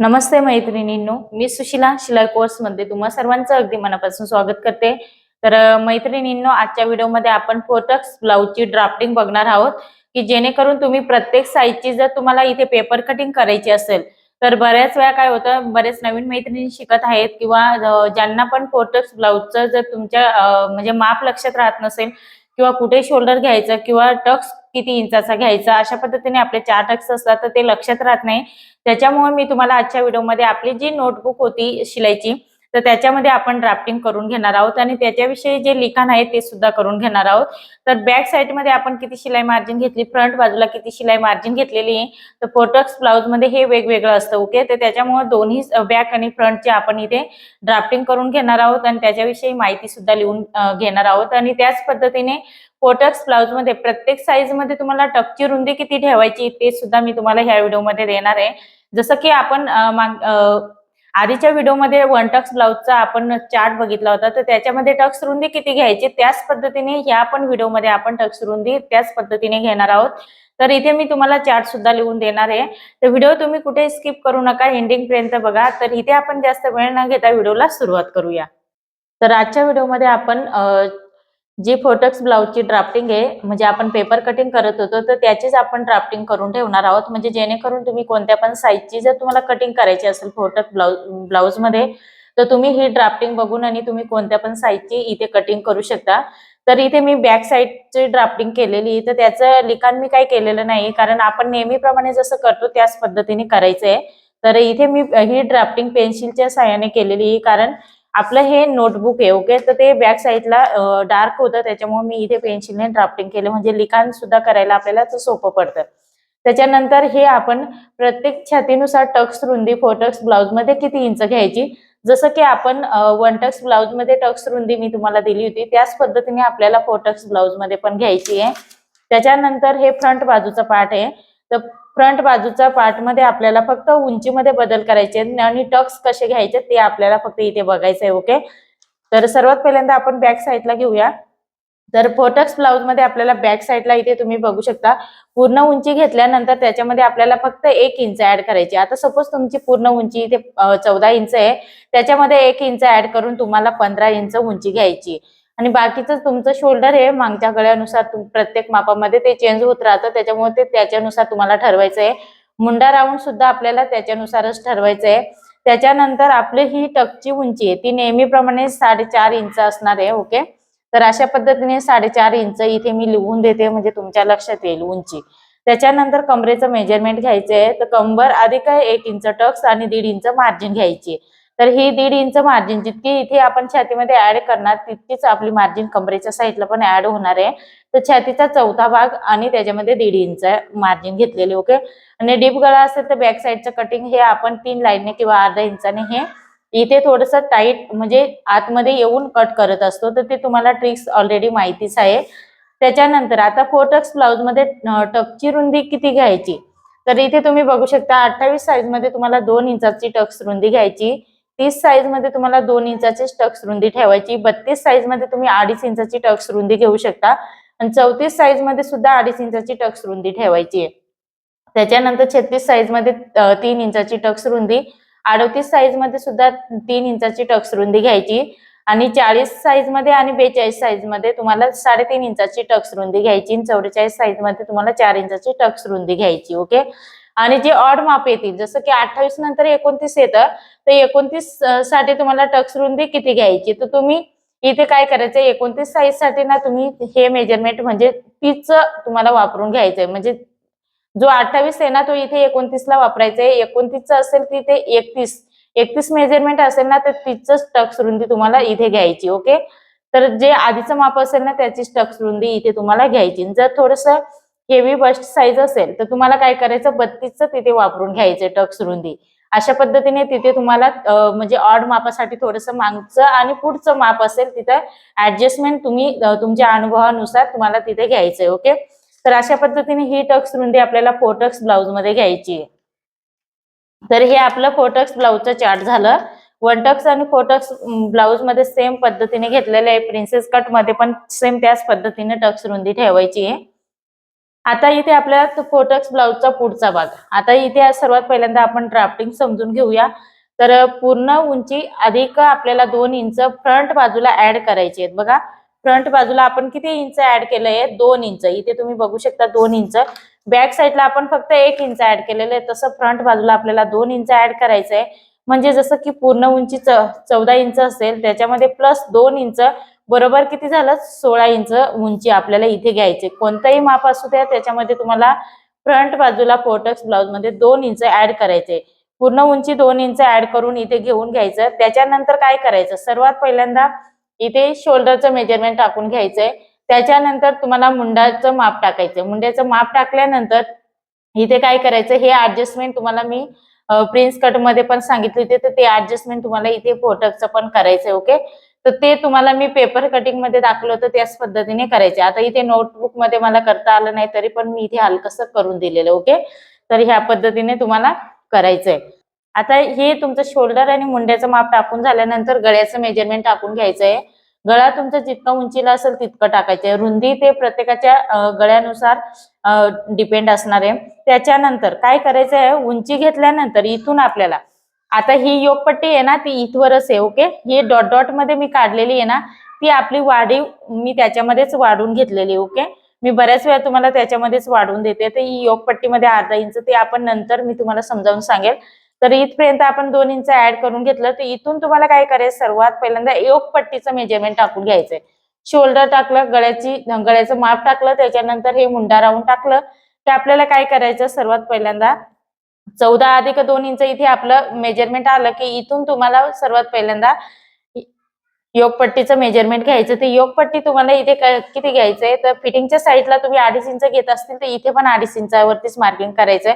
नमस्ते मैत्रिणींनो मी सुशिला शिलाई कोर्समध्ये तुम्हा सर्वांचं अगदी मनापासून स्वागत करते. तर मैत्रिणींनो आजच्या व्हिडिओमध्ये आपण फोटक्स ब्लाऊजची ड्राफ्टिंग बघणार आहोत की जेणेकरून तुम्ही प्रत्येक साईजची जर तुम्हाला इथे पेपर कटिंग करायची असेल तर बऱ्याच वेळा काय होतं बरेच नवीन मैत्रिणी शिकत आहेत किंवा ज्यांना पण फोटक्स ब्लाऊजचं जर तुमच्या म्हणजे माप लक्षात राहत नसेल किंवा कुठे शोल्डर घ्यायचं किंवा टक्स किती इंचाचा घ्यायचा अशा पद्धतीने आपले चार टक्स असतात तर ते लक्षात राहत नाही. त्याच्यामुळे मी तुम्हाला आजच्या व्हिडिओमध्ये आपली जी नोटबुक होती शिलाईची तर त्याच्यामध्ये आपण ड्राफ्टिंग करून घेणार आहोत आणि त्याच्याविषयी जे लिखाण आहे ते सुद्धा करून घेणार आहोत. तर बॅक साईडमध्ये आपण किती शिलाई मार्जिन घेतली? फ्रंट बाजूला किती शिलाई मार्जिन घेतलेली आहे? तर पोटक्स ब्लाऊजमध्ये हे वेगवेगळं असतं ओके तर त्याच्यामुळे दोन्ही बॅक आणि फ्रंटचे आपण इथे ड्राफ्टिंग करून घेणार आहोत आणि त्याच्याविषयी माहिती सुद्धा लिहून घेणार आहोत. आणि त्याच पद्धतीने फोटक्स ब्लाउजमध्ये प्रत्येक साईजमध्ये तुम्हाला टकची रुंदी किती ठेवायची ते सुद्धा मी तुम्हाला ह्या व्हिडिओमध्ये देणार आहे. जसं की आपण आधीच्या व्हिडिओमध्ये वन टक्स ब्लाउजचा आपण चार्ट बघितला होता तर त्याच्यामध्ये टक्स रुंदी किती घ्यायची त्याच पद्धतीने ह्या पण व्हिडिओमध्ये आपण टक्स रुंदी त्याच पद्धतीने घेणार आहोत. तर इथे मी तुम्हाला चार्ट सुद्धा लिहून देणार आहे. तर व्हिडिओ तुम्ही कुठे स्किप करू नका एंडिंग पर्यंत बघा. तर इथे आपण जास्त वेळ न घेता व्हिडिओला सुरुवात करूया. तर आजच्या व्हिडिओमध्ये आपण जी फोटक्स ब्लाऊजची ड्राफ्टिंग आहे म्हणजे आपण पेपर कटिंग करत होतो तर त्याचीच आपण ड्राफ्टिंग करून ठेवणार आहोत. म्हणजे जेणेकरून तुम्ही कोणत्या पण साईजची जर तुम्हाला कटिंग करायची असेल फोटक ब्लाऊज ब्लाऊजमध्ये तर तुम्ही ही ड्राफ्टिंग बघून आणि तुम्ही कोणत्या पण साईजची इथे कटिंग करू शकता. तर इथे मी बॅक साईडची ड्राफ्टिंग केलेली तर त्याचं लिखाण मी काही केलेलं नाही कारण आपण नेहमीप्रमाणे जसं करतो त्याच पद्धतीने करायचं आहे तर इथे मी ही ड्राफ्टिंग पेन्सिलच्या साह्याने केलेली कारण आपलं हे नोटबुक आहे ओके तर ते बॅक साईडला डार्क होतं त्याच्यामुळे मी इथे पेन्सिलने ड्राफ्टिंग केलं. म्हणजे लिखाण सुद्धा करायला आपल्याला ते सोपं पडतं. त्याच्यानंतर हे आपण प्रत्येक छातीनुसार टक्स रुंदी फोर टक्स ब्लाऊजमध्ये किती इंच घ्यायची? जसं की आपण वन टक्स ब्लाऊजमध्ये टक्स रुंदी मी तुम्हाला दिली होती त्याच पद्धतीने आपल्याला फोटक्स ब्लाउजमध्ये पण घ्यायची आहे. त्याच्यानंतर हे फ्रंट बाजूचा पार्ट आहे. तर फ्रंट बाजूच्या पार्टमध्ये आपल्याला फक्त उंचीमध्ये बदल करायचे आणि टक्स कसे घ्यायचे ते आपल्याला फक्त इथे बघायचं आहे ओके तर सर्वात पहिल्यांदा आपण बॅक साईडला घेऊया. तर फोटक्स ब्लाउजमध्ये आपल्याला बॅक साईडला इथे तुम्ही बघू शकता. पूर्ण उंची घेतल्यानंतर त्याच्यामध्ये आपल्याला फक्त एक इंच ऍड करायची आता सपोज तुमची पूर्ण उंची इथे चौदा इंच आहे. त्याच्यामध्ये एक इंच ऍड करून तुम्हाला पंधरा इंच उंची घ्यायची आणि बाकीचं तुमचं शोल्डर हे मागच्या गळ्यानुसार प्रत्येक मापामध्ये ते चेंज होत राहतं. त्याच्यामुळे ते त्याच्यानुसार तुम्हाला ठरवायचं आहे मुंडा राऊंड सुद्धा आपल्याला त्याच्यानुसारच ठरवायचं आहे त्याच्यानंतर आपली ही टकची उंची आहे ती नेहमीप्रमाणे साडेचार इंच असणार आहे ओके तर अशा पद्धतीने साडेचार इंच इथे मी लिहून देते म्हणजे तुमच्या लक्षात येईल उंची. त्याच्यानंतर कमरेचं मेजरमेंट घ्यायचं आहे तर कंबर आधी काय एक इंच टक्स आणि दीड इंच मार्जिन घ्यायची तर ही दीड इंच मार्जिन जितकी इथे आपण छातीमध्ये ऍड करणार तितकीच आपली मार्जिन कमरेच्या साईडला पण ऍड होणार आहे. तर छातीचा चौथा भाग आणि त्याच्यामध्ये दीड इंच मार्जिन घेतलेले ओके आणि डीप गळा असेल तर बॅक साईडचं कटिंग हे आपण तीन लाईनने किंवा अर्धा इंचाने हे इथे थोडस टाईट म्हणजे आतमध्ये येऊन कट करत असतो. तर ते तुम्हाला ट्रिक्स ऑलरेडी माहितीच आहे. त्याच्यानंतर आता फोटक्स ब्लाउजमध्ये टकची रुंदी किती घ्यायची? तर इथे तुम्ही बघू शकता अठ्ठावीस साईजमध्ये तुम्हाला दोन इंचाची टक्स रुंदी घ्यायची. तीस साईजमध्ये तुम्हाला दोन इंचाची टक्स रुंदी ठेवायची. बत्तीस साईजमध्ये तुम्ही अडीच इंचाची टक्स रुंदी घेऊ शकता. आणि चौतीस साईजमध्ये सुद्धा अडीच इंचाची टक्स रुंदी ठेवायची आहे. त्याच्यानंतर छत्तीस साईजमध्ये तीन इंचाची टक्स रुंदी. अडतीस साईजमध्ये सुद्धा तीन इंचाची टक्स रुंदी घ्यायची. आणि चाळीस साईजमध्ये आणि बेचाळीस साईजमध्ये तुम्हाला साडेतीन इंचाची टक्स रुंदी घ्यायची. आणि चौवेचाळीस साईजमध्ये तुम्हाला चार इंचाची टक्स रुंदी घ्यायची. ओके? आणि जे ऑड माप येतील जसं की अठ्ठावीस नंतर एकोणतीस येतं तर एकोणतीससाठी तुम्हाला टक्स रुंदी किती घ्यायची? तर तुम्ही इथे काय करायचं? एकोणतीस साईजसाठी ना तुम्ही हे मेजरमेंट म्हणजे तीच तुम्हाला वापरून घ्यायचंय. म्हणजे जो अठ्ठावीस आहे ना तो इथे एकोणतीस ला वापरायचा आहे एकोणतीसचा असेल तिथे एकतीस. एकतीस मेजरमेंट असेल ना तर तिचंच टक्स रुंदी तुम्हाला इथे घ्यायची ओके? तर जे आधीचं माप असेल ना त्याचीच टक्स रुंदी इथे तुम्हाला घ्यायची. जर थोडस हेवी बस्ट साईज असेल तर तुम्हाला काय करायचं? बत्तीसचं तिथे वापरून घ्यायचं टक्स रुंदी. अशा पद्धतीने तिथे तुम्हाला म्हणजे ऑड मापासाठी थोडस मागचं आणि पुढचं माप असेल तिथं ऍडजस्टमेंट तुम्ही तुमच्या अनुभवानुसार तुम्हाला तिथे घ्यायचंय ओके तर अशा पद्धतीने ही टक्स रुंदी आपल्याला फोटक्स ब्लाउजमध्ये घ्यायची आहे. तर हे आपलं फोटक्स ब्लाउजचं चार्ट झालं. वन टक्स आणि फोटक्स ब्लाउजमध्ये सेम पद्धतीने घेतलेले आहे. प्रिन्सेस कटमध्ये पण सेम त्याच पद्धतीने टक्स रुंदी ठेवायची आहे. आता इथे आपल्या फोटक्स ब्लाउजचा पुढचा भाग. आता इथे सर्वात पहिल्यांदा आपण ड्राफ्टिंग समजून घेऊया. तर पूर्ण उंची अधिक आपल्याला दोन इंच फ्रंट बाजूला ऍड करायची आहेत. बघा फ्रंट बाजूला आपण किती इंच ऍड केलंय? दोन इंच. इथे तुम्ही बघू शकता दोन इंच. बॅक साईडला आपण फक्त एक इंच ऍड केलेलं आहे. तसं फ्रंट बाजूला आपल्याला दोन इंच ऍड करायचं आहे म्हणजे जसं की पूर्ण उंची चौदा इंच असेल त्याच्यामध्ये प्लस दोन इंच बरोबर किती झालं? सोळा इंच उंची आपल्याला इथे घ्यायची. कोणताही माप असू द्या त्याच्यामध्ये तुम्हाला फ्रंट बाजूला पोटक्स ब्लाउजमध्ये दोन इंच ऍड करायचे. पूर्ण उंची दोन इंच ऍड करून इथे घेऊन घ्यायचं. त्याच्यानंतर काय करायचं? सर्वात पहिल्यांदा इथे शोल्डरचं मेजरमेंट टाकून घ्यायचंय. त्याच्यानंतर तुम्हाला मुंडाचं माप टाकायचं मुंड्याचं माप टाकल्यानंतर इथे काय करायचं हे ऍडजस्टमेंट तुम्हाला मी प्रिन्स कटमध्ये पण सांगितले होते तर ते ऍडजस्टमेंट तुम्हाला इथे फोटकचं पण करायचंय ओके तर ते तुम्हाला मी पेपर कटिंगमध्ये दाखवलं होतं त्याच पद्धतीने करायचे. आता इथे नोटबुकमध्ये मला करता आलं नाही तरी पण मी इथे हलकसं करून दिलेलं ओके? तर ह्या पद्धतीने तुम्हाला करायचंय. आता हे तुमचं शोल्डर आणि मुंड्याचं माप टाकून झाल्यानंतर गळ्याचं मेजरमेंट टाकून घ्यायचंय. गळा तुमचं जितकं उंचीला असेल तितकं टाकायचंय. रुंदी ते प्रत्येकाच्या गळ्यानुसार डिपेंड असणार. आहे त्याच्यानंतर काय करायचं आहे उंची घेतल्यानंतर इथून आपल्याला आता ही योगपट्टी आहे ना ती इथवरच आहे ओके ही डॉट डॉटमध्ये मी काढलेली आहे ना ती आपली वाढीव मी त्याच्यामध्येच वाढून घेतलेली ओके मी बऱ्याच वेळा तुम्हाला त्याच्यामध्येच वाढवून देते. तर ही योगपट्टीमध्ये अर्धा इंच ते आपण नंतर मी तुम्हाला समजावून सांगेल. तर इथपर्यंत आपण दोन इंच ऍड करून घेतलं तर इथून तुम्हाला काय करायचं सर्वात पहिल्यांदा योगपट्टीचं मेजरमेंट टाकून घ्यायचंय. शोल्डर टाकलं गळ्याची गळ्याचं माप टाकलं त्याच्यानंतर हे मुंडा राहून टाकलं. तर आपल्याला काय करायचं सर्वात पहिल्यांदा चौदा अधिक दोन इंच इथे आपलं मेजरमेंट आलं की इथून तुम्हाला सर्वात पहिल्यांदा योगपट्टीचं मेजरमेंट घ्यायचं. ते योगपट्टी तुम्हाला इथे किती घ्यायचंय? तर फिटिंगच्या साईडला तुम्ही अडीच इंच घेत असतील तर इथे पण अडीच इंचावरतीच मार्किंग करायचंय.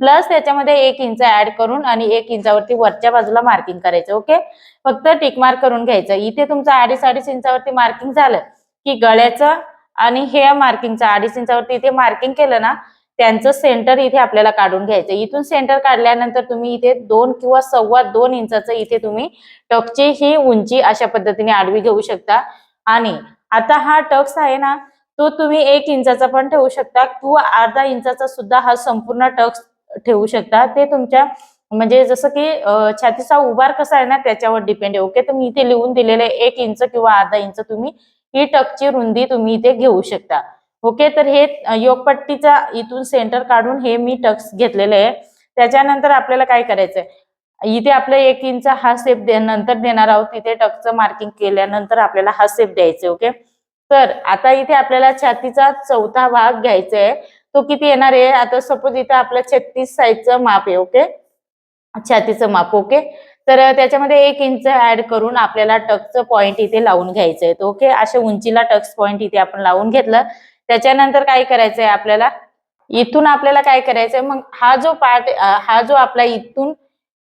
प्लस त्याच्यामध्ये एक इंच ऍड करून आणि एक इंचावरती वरच्या बाजूला मार्किंग करायचं ओके फक्त टिक मार्क करून घ्यायचं. इथे तुमचं अडीच अडीच इंचावरती मार्किंग झालं की गळ्याचं आणि हे मार्किंगचं अडीच इंचावरती इथे मार्किंग केलं ना त्यांचं सेंटर इथे आपल्याला काढून घ्यायचं. इथून सेंटर काढल्यानंतर तुम्ही इथे दोन किंवा सव्वा दोन इंचाचं इथे तुम्ही टकची ही उंची अशा पद्धतीने आडवी घेऊ शकता. आणि आता हा टक्स आहे ना तो तुम्ही एक इंचाचा पण ठेवू शकता किंवा अर्धा इंचाचा सुद्धा हा संपूर्ण टक्स ठेवू शकता. ते तुमच्या म्हणजे जसं की छातीचा उभार कसा आहे ना त्याच्यावर डिपेंड आहे. ओके तुम्ही इथे लिहून दिलेले एक इंच किंवा अर्धा इंच तुम्ही ही टकची रुंदी तुम्ही इथे घेऊ शकता. ओके तर हे योगपट्टीचा इथून सेंटर काढून हे मी टक्स घेतलेले आहे. त्याच्यानंतर आपल्याला काय करायचंय? इथे आपलं एक इंच हा सेप नंतर देणार आहोत. तिथे टकचं मार्किंग केल्यानंतर आपल्याला हा सेप द्यायचे ओके? तर आता इथे आपल्याला छातीचा चौथा भाग घ्यायचा आहे तो किती येणार आहे? आता सपोज इथे आपलं छत्तीस साईजचं माप आहे ओके? छातीचं माप ओके? तर त्याच्यामध्ये एक इंच ऍड करून आपल्याला टक्सचं पॉइंट इथे लावून घ्यायचंय ओके? अशा उंचीला टक्स पॉइंट इथे आपण लावून घेतलं. त्याच्यानंतर काय करायचंय आपल्याला? इथून आपल्याला काय करायचंय? मग हा जो पार्ट हा जो आपला इथून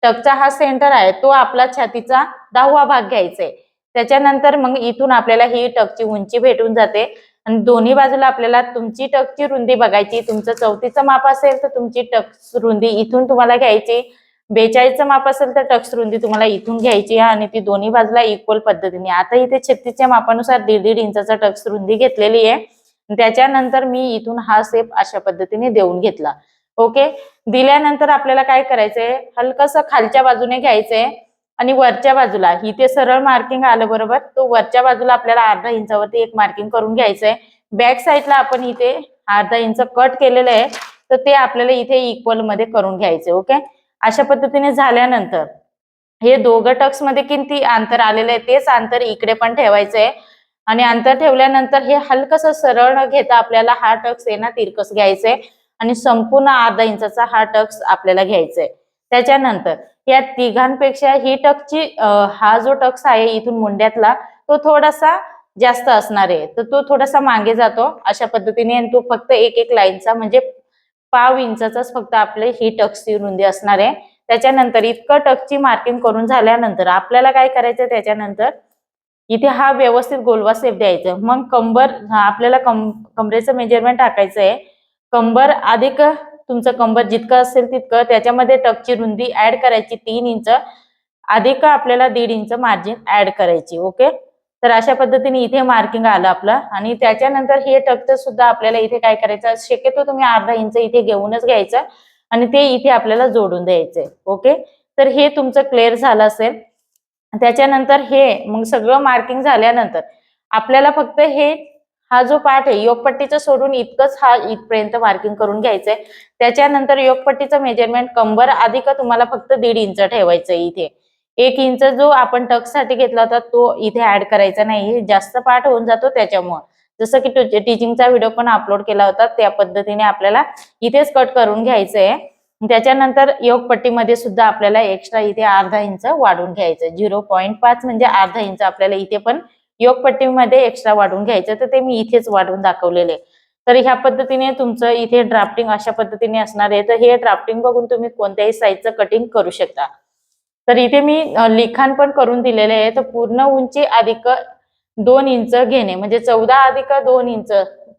टकचा हा सेंटर आहे तो आपला छातीचा दहावा भाग घ्यायचा आहे त्याच्यानंतर मग इथून आपल्याला ही टकची उंची भेटून जाते. आणि दोन्ही बाजूला आपल्याला तुमची टकची रुंदी बघायची. तुमचं चौथीचं माप असेल तर तुमची टक्स रुंदी इथून तुम्हाला घ्यायची. बेचाळीसचं माप असेल तर टक्स रुंदी तुम्हाला इथून घ्यायची. आणि ती दोन्ही बाजूला इक्वल पद्धतीने. आता इथे छत्तीसच्या मापानुसार दीड दीड इंचाचा टक्स रुंदी घेतलेली आहे. त्याच्यानंतर मी इथून हा सेप अशा पद्धतीने देऊन घेतला. ओके दिल्यानंतर आपल्याला काय करायचंय? हलकस खालच्या बाजूने घ्यायचंय आणि वरच्या बाजूला. इथे सरळ मार्किंग आलं बरोबर? तो वरच्या बाजूला आपल्याला अर्धा इंचावरती एक मार्किंग करून घ्यायचंय. बॅक साईडला आपण इथे अर्धा इंच कट केलेलं आहे. तर ते आपल्याला इथे इक्वलमध्ये करून घ्यायचे ओके अशा पद्धतीने झाल्यानंतर हे दोघं टक्समध्ये किती अंतर आलेलं आहे तेच अंतर इकडे पण ठेवायचंय. आणि अंतर ठेवल्यानंतर हे हलकस सरळ न घेता आपल्याला हा टक्स आहे ना तिरकस घ्यायचंय आणि संपूर्ण अर्धा इंचाचा हा टक्स आपल्याला घ्यायचाय त्याच्यानंतर या तिघांपेक्षा ही टक्सची हा जो टक्स आहे इथून मुंड्यातला तो थोडासा जास्त असणार आहे. तर तो थोडासा मागे जातो अशा पद्धतीने तो फक्त एक एक लाईनचा म्हणजे पाव इंचाचाच फक्त आपले ही टक्सची रुंदी असणार आहे. त्याच्यानंतर इतकं टक्सची मार्किंग करून झाल्यानंतर आपल्याला काय करायचं त्याच्यानंतर इथे हा व्यवस्थित गोलवा सेप द्यायचा. मग कंबर आपल्याला कम कमरेचं मेजरमेंट टाकायचं आहे कंबर अधिक तुमचं कंबर जितकं असेल तितकं त्याच्यामध्ये टकची रुंदी ऍड करायची तीन इंच. अधिक आपल्याला दीड इंच मार्जिन ऍड करायची ओके तर अशा पद्धतीने इथे मार्किंग आलं आपलं. आणि त्याच्यानंतर हे टकचं सुद्धा आपल्याला इथे काय करायचं शक्यतो तुम्ही अर्धा इंच इथे घेऊनच घ्यायचं. आणि ते इथे आपल्याला जोडून द्यायचंय ओके तर हे तुमचं क्लिअर झालं असेल. त्याच्यानंतर हे मग सगळं मार्किंग झाल्यानंतर आपल्याला फक्त हे हा जो पाठ आहे योगपट्टीचं सोडून इतकंच हा इथपर्यंत मार्किंग करून घ्यायचंय. त्याच्यानंतर योगपट्टीचं मेजरमेंट कंबर अधिक तुम्हाला फक्त दीड इंच ठेवायचं इथे. एक इंच जो आपण टक्ससाठी घेतला होता तो इथे ऍड करायचा नाही. जास्त पाठ होऊन जातो त्याच्यामुळं. जसं की टीचिंगचा व्हिडिओ पण अपलोड केला होता त्या पद्धतीने आपल्याला इथेच कट करून घ्यायचंय. त्याच्यानंतर योगपट्टीमध्ये सुद्धा आपल्याला एक्स्ट्रा इथे अर्धा इंच वाढून घ्यायचं. झिरो पॉईंट पाच म्हणजे अर्धा इंच आपल्याला इथे पण योगपट्टीमध्ये एक्स्ट्रा वाढून घ्यायचं. तर ते मी इथेच वाढून दाखवलेले. तर ह्या पद्धतीने तुमचं इथे ड्राफ्टिंग अशा पद्धतीने असणार आहे. तर हे ड्राफ्टिंग बघून तुम्ही कोणत्याही साईजचं कटिंग करू शकता. तर इथे मी लिखाण पण करून दिलेले आहे. तर पूर्ण उंची अधिक दोन इंच घेणे. म्हणजे चौदा अधिक दोन इंच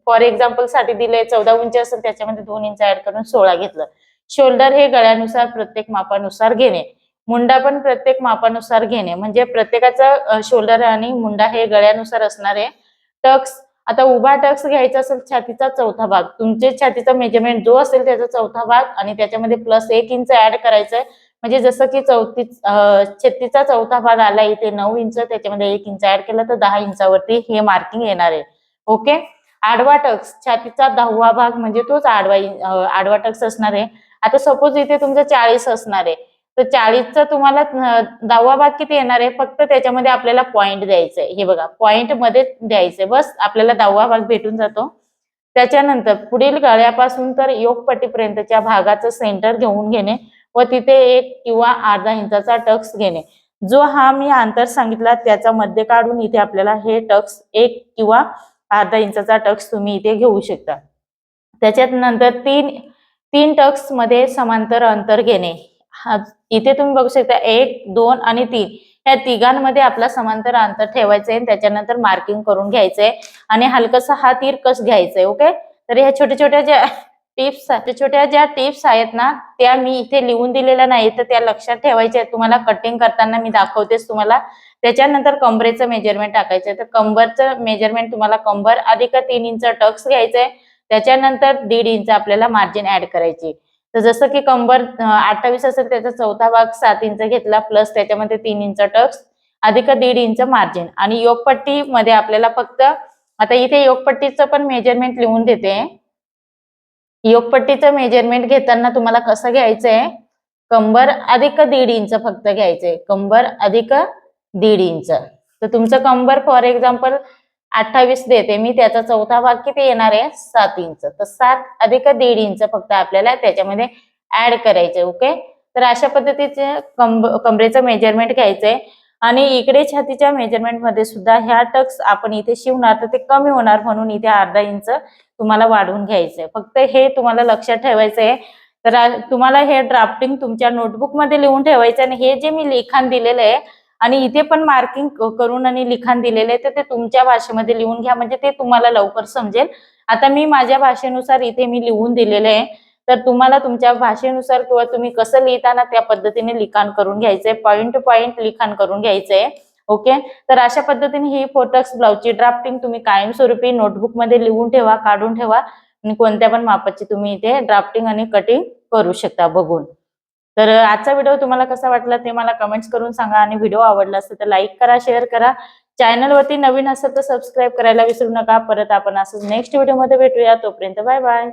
फॉर एक्झाम्पलसाठी दिले चौदा उंची असेल त्याच्यामध्ये दोन इंच ऍड करून सोळा घेतलं. शोल्डर हे गळ्यानुसार प्रत्येक मापानुसार घेणे. मुंडा पण प्रत्येक मापानुसार घेणे. म्हणजे प्रत्येकाचा शोल्डर आणि मुंडा हे गळ्यानुसार असणार आहे टक्स. आता उभा टक्स घ्यायचा असेल छातीचा चौथा भाग. तुमचे छातीचा मेजरमेंट जो असेल त्याचा चौथा भाग आणि त्याच्यामध्ये प्लस एक इंच ऍड करायचंय. म्हणजे जसं की चौथी छत्तीचा चौथा भाग आला इथे नऊ इंच त्याच्यामध्ये एक इंच ऍड केला तर दहा इंचावरती हे मार्किंग येणार आहे. ओके आडवा टक्स छातीचा दहावा भाग म्हणजे तोच आडवा आडवा टक्स असणार आहे. आता सपोज इथे तुमचं चाळीस असणार आहे. तर चाळीसचा तुम्हाला दहावा भाग किती येणार आहे? फक्त त्याच्यामध्ये आपल्याला पॉईंट द्यायचं आहे. हे बघा पॉईंटमध्ये द्यायचंय बस आपल्याला दहावा भाग भेटून जातो. त्याच्यानंतर पुढील गळ्यापासून तर योगपट्टीपर्यंतच्या भागाचं सेंटर घेऊन घेणे व तिथे एक किंवा अर्धा इंचाचा टक्स घेणे. जो हा मी अंतर सांगितला त्याचा मध्य काढून इथे आपल्याला हे टक्स एक किंवा अर्धा इंचाचा टक्स तुम्ही इथे घेऊ शकता. त्याच्यात नंतर तीन तीन टक्समध्ये समांतर अंतर घेणे. हा इथे तुम्ही बघू शकता एक दोन आणि तीन. या तिघांमध्ये आपला समांतर अंतर ठेवायचं आहे त्याच्यानंतर मार्किंग करून घ्यायचंय. आणि हलकसा हा तीर कस घ्यायचंय ओके तर ह्या छोट्या छोट्या ज्या टिप्स छोट्या छोट्या ज्या टिप्स आहेत ना त्या मी इथे लिहून दिलेल्या नाही तर त्या लक्षात ठेवायच्या आहेत. तुम्हाला कटिंग करताना मी दाखवतेच तुम्हाला. त्याच्यानंतर कंबरेचं मेजरमेंट टाकायचं तर कंबरचं मेजरमेंट तुम्हाला कंबर अधिक तीन इंच टक्स घ्यायचंय. त्याच्यानंतर दीड इंच आपल्याला मार्जिन ऍड करायची. तर जसं की कंबर अठ्ठावीस असेल त्याचा चौथा भाग सात इंच घेतला प्लस त्याच्यामध्ये तीन इंच टक्स अधिक दीड इंच मार्जिन आणि योगपट्टी मध्ये आपल्याला फक्त आता इथे योगपट्टीचं पण मेजरमेंट लिहून देते. योगपट्टीचं मेजरमेंट घेताना तुम्हाला कसं घ्यायचंय? कंबर अधिक दीड इंच फक्त घ्यायचंय. कंबर अधिक दीड इंच. तर तुमचं कंबर फॉर एक्झाम्पल अठ्ठावीस देते मी त्याचा चौथा भाग किती येणार आहे? सात इंच. तर सात अधिक दीड इंच फक्त आपल्याला त्याच्यामध्ये ऍड करायचे ओके तर अशा पद्धतीचे कंब कमरेचं मेजरमेंट घ्यायचंय. आणि इकडे छातीच्या मेजरमेंटमध्ये सुद्धा ह्या टक्स आपण इथे शिवणार तर ते कमी होणार म्हणून इथे अर्धा इंच तुम्हाला वाढवून घ्यायचंय. फक्त हे तुम्हाला लक्षात ठेवायचं आहे तर तुम्हाला हे ड्राफ्टिंग तुमच्या नोटबुकमध्ये लिहून ठेवायचं आणि हे जे मी लिखाण दिलेलं आहे आणि इथे पण मार्किंग करून आणि लिखाण दिलेले आहे तर ते तुमच्या भाषेमध्ये लिहून घ्या म्हणजे ते तुम्हाला लवकर समजेल. आता मी माझ्या भाषेनुसार इथे मी लिहून दिलेले आहे. तर तुम्हाला तुमच्या भाषेनुसार किंवा तुम्ही कसं लिहिताना त्या पद्धतीने लिखाण करून घ्यायचंय पॉईंट टू पॉईंट लिखाण करून घ्यायचंय ओके तर अशा पद्धतीने ही फोटक्स ब्लाउजची ड्राफ्टिंग तुम्ही कायमस्वरूपी नोटबुकमध्ये लिहून ठेवा काढून ठेवा आणि कोणत्या पण मापाची तुम्ही इथे ड्राफ्टिंग आणि कटिंग करू शकता बघून. तर आजचा व्हिडिओ तुम्हाला कसा वाटला ते मला कमेंट्स करून सांगा. आणि व्हिडिओ आवडला असेल तर लाईक करा शेअर करा. चॅनलवरती नवीन असेल तर सबस्क्राईब करायला विसरू नका. परत आपण असंच नेक्स्ट व्हिडिओमध्ये भेटूया. तोपर्यंत बाय बाय